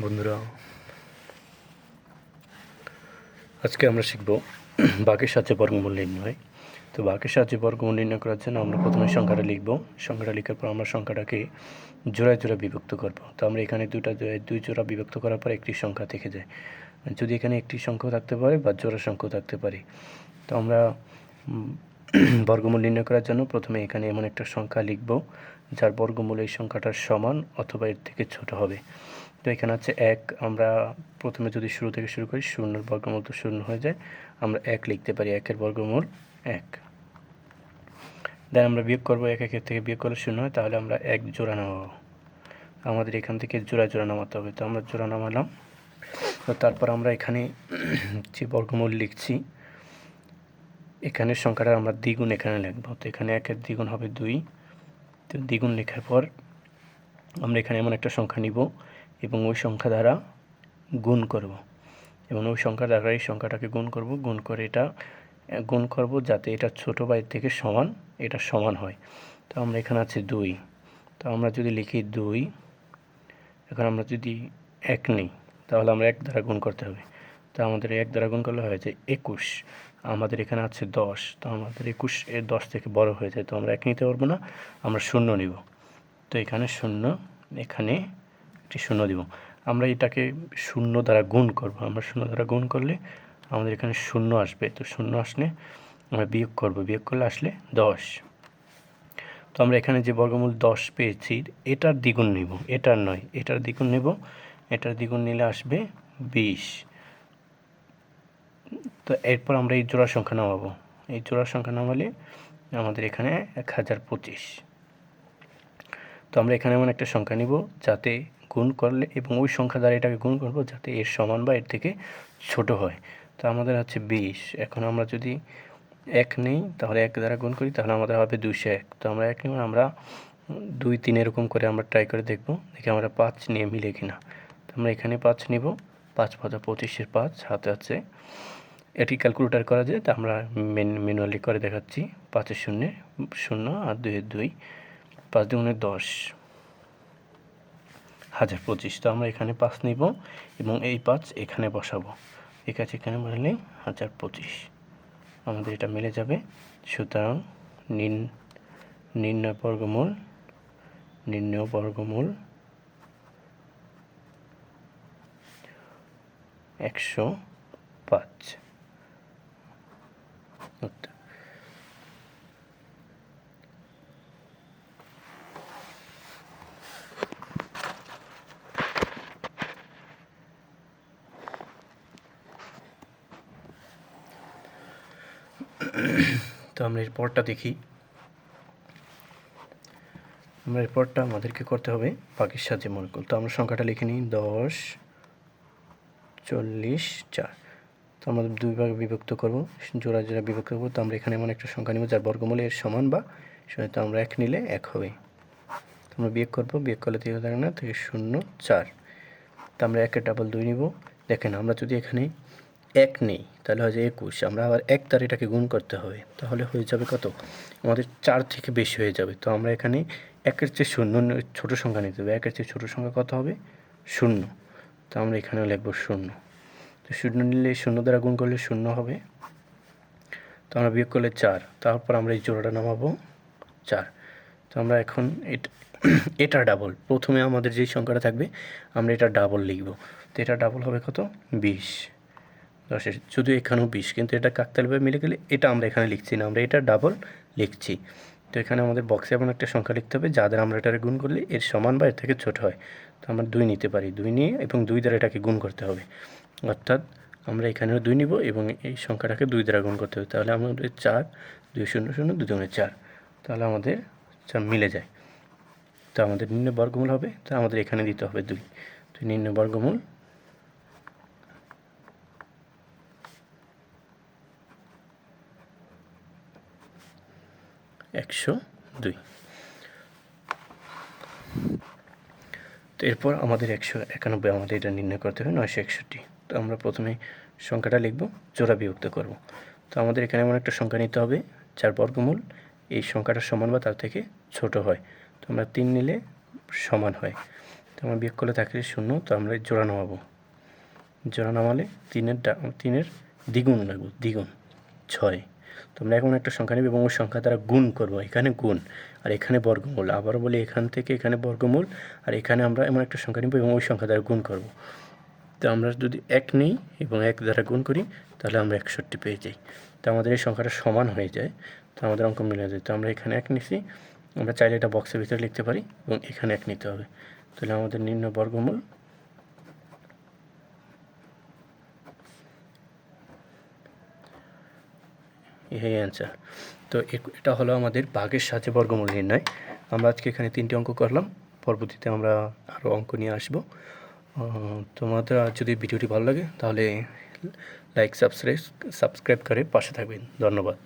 বন্ধুরা, আজকে আমরা শিখব বাঘের সাহায্যে বর্গমূল নির্ণয়। তো বাঘের সাহায্যে বর্গমূল নির্ণয় করার জন্য আমরা প্রথমে সংখ্যাটা লিখব। সংখ্যাটা লেখার পর আমরা সংখ্যাটাকে জোড়ায় জোড়া বিভক্ত করব। তো আমরা এখানে দুটা দুই জোড়া বিভক্ত করার পর একটি সংখ্যা থেকে যায়। যদি এখানে একটি সংখ্যা থাকতে পারে বা জোড়া সংখ্যাও থাকতে পারে। তো আমরা বর্গমূল নির্ণয় করার জন্য প্রথমে এখানে এমন একটা সংখ্যা লিখব, যার বর্গমূল এই সংখ্যাটার সমান অথবা এর থেকে ছোট হবে। তো এখানে হচ্ছে এক, আমরা প্রথমে যদি শুরু থেকে শুরু করি, শূন্যর বর্গমূল তো শূন্য হয়ে যায়, আমরা এক লিখতে পারি, একের বর্গমূল এক। দেন আমরা বিয়োগ করব, এক একের থেকে বিয়োগ করলে শূন্য হয়, তাহলে আমরা এক জোড়া নামাবো। আমাদের এখান থেকে জোড়া জোড়া নামাতে হবে, তো আমরা জোড়া নামালাম। তো তারপর আমরা এখানে যে বর্গমূল লিখছি, এখানের সংখ্যাটা আমরা দ্বিগুণ এখানে লিখব। তো এখানে একের দ্বিগুণ হবে দুই, তো দ্বিগুণ লেখার পর আমরা এখানে এমন একটা সংখ্যা নিব এবং ওই সংখ্যা দ্বারা গুণ করব। এবং ওই সংখ্যা দ্বারা এই সংখ্যাটাকে গুণ করব। গুণ করে এটা, গুণ করব যাতে এটা ছোটো বাইর থেকে সমান, এটা সমান হয়। তো আমরা এখানে আছে দুই। তো আমরা যদি লিখি দুই, এখন আমরা যদি এক নিই, তাহলে আমরা এক দ্বারা গুণ করতে হবে। তো আমাদের এক দ্বারা গুণ করলে হয়ে যায় একুশ। আমাদের এখানে আছে দশ। তো আমাদের একুশ এর দশ থেকে বড় হয়ে যায়। তো আমরা এক নিতে পারব না, আমরা শূন্য নিব। তো এখানে শূন্য, এখানে একটি শূন্য দিব। আমরা এটাকে শূন্য দ্বারা গুণ করব। আমরা শূন্য দ্বারা গুণ করলে আমাদের এখানে শূন্য আসবে। তো শূন্য আসলে আমরা বিয়োগ করব। বিয়োগ করলে আসলে দশ। তো আমরা এখানে যে বর্গমূল দশ পেয়েছি, এটার দ্বিগুণ নিব। এটার নয়, এটার দ্বিগুণ নেব। এটার দ্বিগুণ নিলে আসবে বিশ। তো এরপর আমরা এই জোড়া সংখ্যা নামাবো। এই জোড়া সংখ্যা নামালে আমাদের এখানে এক হাজার পঁচিশ। তো আমরা এখানে এমন একটা সংখ্যা নিব যাতে গুণ করলে এবং ওই সংখ্যা দ্বারা এটাকে গুণ করব যাতে এর সমান বা এর থেকে ছোট হয়। তো আমাদের হচ্ছে বিশ। এখন আমরা যদি এক নেই, তাহলে এক দ্বারা গুণ করি, তাহলে আমাদের হবে দুশো এক। তো আমরা এক নেব, আমরা দুই তিন এরকম করে আমরা ট্রাই করে দেখব, দেখি আমরা পাঁচ নিয়ে মিলে কিনা। তো আমরা এখানে পাঁচ নিব, পাঁচ পাঁচ পঁচিশের পাঁচ হাতে আছে, এটি ক্যালকুলেটার করা যায়, তা আমরা মেন ম্যানুয়ালি করে দেখাচ্ছি। পাঁচের শূন্যে শূন্য আর দুইয়ের দুই, পাঁচ দুগুণে দশ। হাজার পঁচিশ। তো আমরা এখানে পাঁচ নিব এবং এই পাঁচ এখানে বসাবো। এই কাছে এখানে বসালে হাজার পঁচিশ। আমাদের এটা মিলে যাবে। সুতরাং নিন নির্ণয় বর্গমূল নির্ণয় বর্গমূল একশো পাঁচ। তো আমরা এর পরটা দেখি। আমরা এর পরটা আমাদেরকে করতে হবে বাকির সাহায্যে মনে করো তো আমরা সংখ্যাটা লিখে নিই, দশ, চল্লিশ, চার। তো আমরা দুই ভাগে বিভক্ত করব, জোড়া জোড়া বিভক্ত করব। তো আমরা এখানে এমন একটা সংখ্যা নিব যার বর্গমূল এর সমান বা তো আমরা এক নিলে এক হবে। তো আমরা বিয়োগ করব, বিয়োগ করলে তিন থাকে না থেকে শূন্য, চার। তো আমরা একের ডাবল দুই নিব। দেখেন আমরা যদি এখানে এক নেই, তাহলে হয়ে যায় একুশ। আমরা আবার এক তার এটাকে গুণ করতে হবে তাহলে হয়ে যাবে কত? আমাদের চার থেকে বেশি হয়ে যাবে। তো আমরা এখানে একের চেয়ে শূন্য ছোটো সংখ্যা নিতে হবে। একের চেয়ে ছোটো সংখ্যা কত হবে? শূন্য। তো আমরা এখানেও লিখব শূন্য। তো শূন্য নিলে শূন্য দ্বারা গুণ করলে শূন্য হবে। তো আমরা বিয়োগ করলে চার। তারপর আমরা এই জোড়াটা নামাবো চার। তো আমরা এখন এটা এটা ডাবল প্রথমে আমাদের যেই সংখ্যাটা থাকবে, আমরা এটা ডাবল লিখব। তো এটা ডাবল হবে কত? বিশ। দশের শুধু এখানেও বিশ, কিন্তু এটা কাকতালভাবে মিলে গেলে এটা আমরা এখানে লিখছি না, আমরা এটা ডাবল লিখছি। তো এখানে আমাদের বক্সে এমন একটা সংখ্যা লিখতে হবে, যাদের আমরা এটাকে গুণ করলে এর সমান বা এর থেকে ছোট হয়। তো আমরা দুই নিতে পারি, দুই নিয়ে এবং দুই দ্বারা এটাকে গুণ করতে হবে। অর্থাৎ আমরা এখানেও দুই নিব এবং এই সংখ্যাটাকে দুই দ্বারা গুণ করতে হবে। তাহলে আমাদের চার, দুই শূন্য শূন্য দুগুণে চার। তাহলে আমাদের চার মিলে যায়। তো আমাদের নিম্ন বর্গমূল হবে, তো আমাদের এখানে দিতে হবে দুই। তো নিম্ন বর্গমূল একশো দুই। তো এরপর আমাদের একশো একানব্বই, আমাদের এটা নির্ণয় করতে হবে, নয়শো একষট্টি। তো আমরা প্রথমে সংখ্যাটা লিখব, জোড়া বিভক্ত করব। তো আমাদের এখানে এমন একটা সংখ্যা নিতে হবে, যার বর্গমূল এই সংখ্যাটার সমান বা তার থেকে ছোট হয়। তো আমরা তিন নিলে সমান হয়। তো আমরা বিয়োগ করলে থাকে শূন্য, তো আমরা জোড়া নামাবো। জোড়া নামালে তিনের তিনের দ্বিগুণ লাগবে, দ্বিগুণ, ছয়। তো আমরা এখন একটা সংখ্যা নেব এবং ওই সংখ্যা দ্বারা গুণ করব। এখানে গুণ, আর এখানে বর্গমূল। আবারও বলি, এখান থেকে এখানে বর্গমূল, আর এখানে আমরা এমন একটা সংখ্যা নেব এবং ওই সংখ্যা দ্বারা গুণ করব। তো আমরা যদি এক নিই এবং এক দ্বারা গুণ করি, তাহলে আমরা একষট্টি পেয়ে যাই। তো আমাদের এই সংখ্যাটা সমান হয়ে যায়। তো আমাদের অঙ্ক মিলে যায়। তো আমরা এখানে এক নিছি, আমরা চাইলে এটা বক্সের ভিতরে লিখতে পারি এবং এখানে এক নিতে হবে। তাহলে আমাদের নিম্ন বর্গমূল এই অ্যান্সার তো এটা হলো আমাদের বাঘের সাহায্যে বর্গমূল নির্ণয় আমরা আজকে এখানে তিনটি অঙ্ক করলাম। পরবর্তীতে আমরা আরও অঙ্ক নিয়ে আসব। তোমাদের যদি ভিডিওটি ভালো লাগে, তাহলে লাইক সাবস্ক্রাইব সাবস্ক্রাইব করে পাশে থাকবেন। ধন্যবাদ।